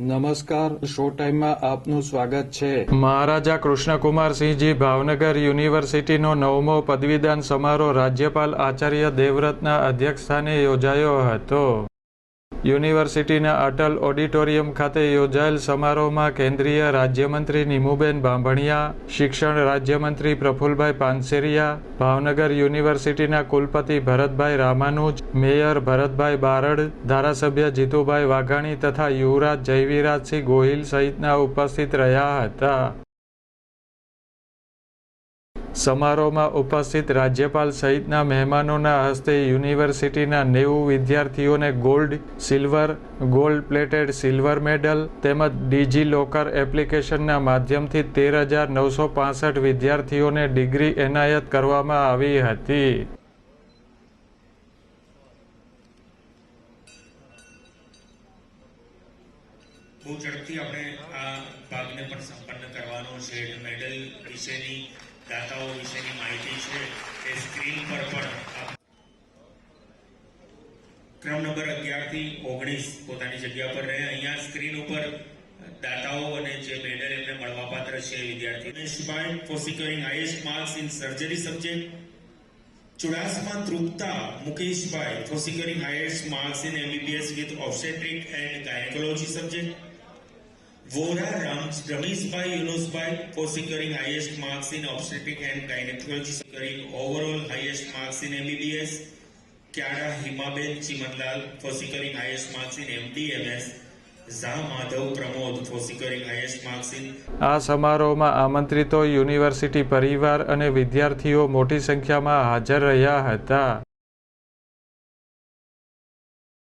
નમસ્કાર, શો ટાઈમમાં આપનું સ્વાગત છે. મહારાજા કૃષ્ણકુમારસિંહજી ભાવનગર યુનિવર્સિટીનો નવમો પદવીદાન સમારોહ રાજ્યપાલ આચાર્ય દેવવ્રતના અધ્યક્ષસ્થાને યોજાયો હતો. યુનિવર્સિટીના અટલ ઓડિટોરિયમ ખાતે યોજાયેલ સમારોહમાં કેન્દ્રીય રાજ્યમંત્રી નિમુબેન બાંભણિયા, શિક્ષણ રાજ્યમંત્રી પ્રફુલભાઈ પાનસેરિયા, ભાવનગર યુનિવર્સિટીના કુલપતિ ભરતભાઈ રામાનુજ, મેયર ભરતભાઈ બારડ, ધારાસભ્ય જીતુભાઈ વાઘાણી તથા યુવરાજ જયવીરાજસિંહ ગોહિલ સહિતના ઉપસ્થિત રહ્યા હતા. સમારોહમાં ઉપસ્થિત રાજ્યપાલ સહિતના મહેમાનોના હસ્તે યુનિવર્સિટીના નેવું વિદ્યાર્થીઓને gold, silver gold plated silver medal તેમજ ડીજી લોકર એપ્લિકેશનના માધ્યમથી તેર હજાર નવસો પાસઠ વિદ્યાર્થીઓને ડિગ્રી એનાયત કરવામાં આવી હતી. બહુ ઝડપથી આપણે આ ભાગને પણ સંપન્ન કરવાનો છે. મેડલ વિશેની દાતાઓ વિશેની માહિતી છે એ સ્ક્રીન પર પણ ક્રમ નંબર અગિયારથી ઓગણીસ પોતાની જગ્યા પર રહે. અહીંયા સ્ક્રીન ઉપર દાતાઓ અને જે મેડલ એમને મળવાપાત્ર છે એ વિદ્યાર્થી Rameshbhai for securing highest marks in surgery subject Chudasama Trupta Mukeshbhai for securing highest marks in MBBS with obstetric and gynecology subject. Vora Ram, Rameshbhai Yunusbhai for securing highest marks in obstetric and gynecology, securing overall highest marks in MBBS. Kyara Himaben Chimanlal for securing highest marks in MDMS. આ સમારોહમાં આમંત્રિતો university પરિવાર અને વિદ્યાર્થીઓ મોટી સંખ્યામાં હાજર રહ્યા હતા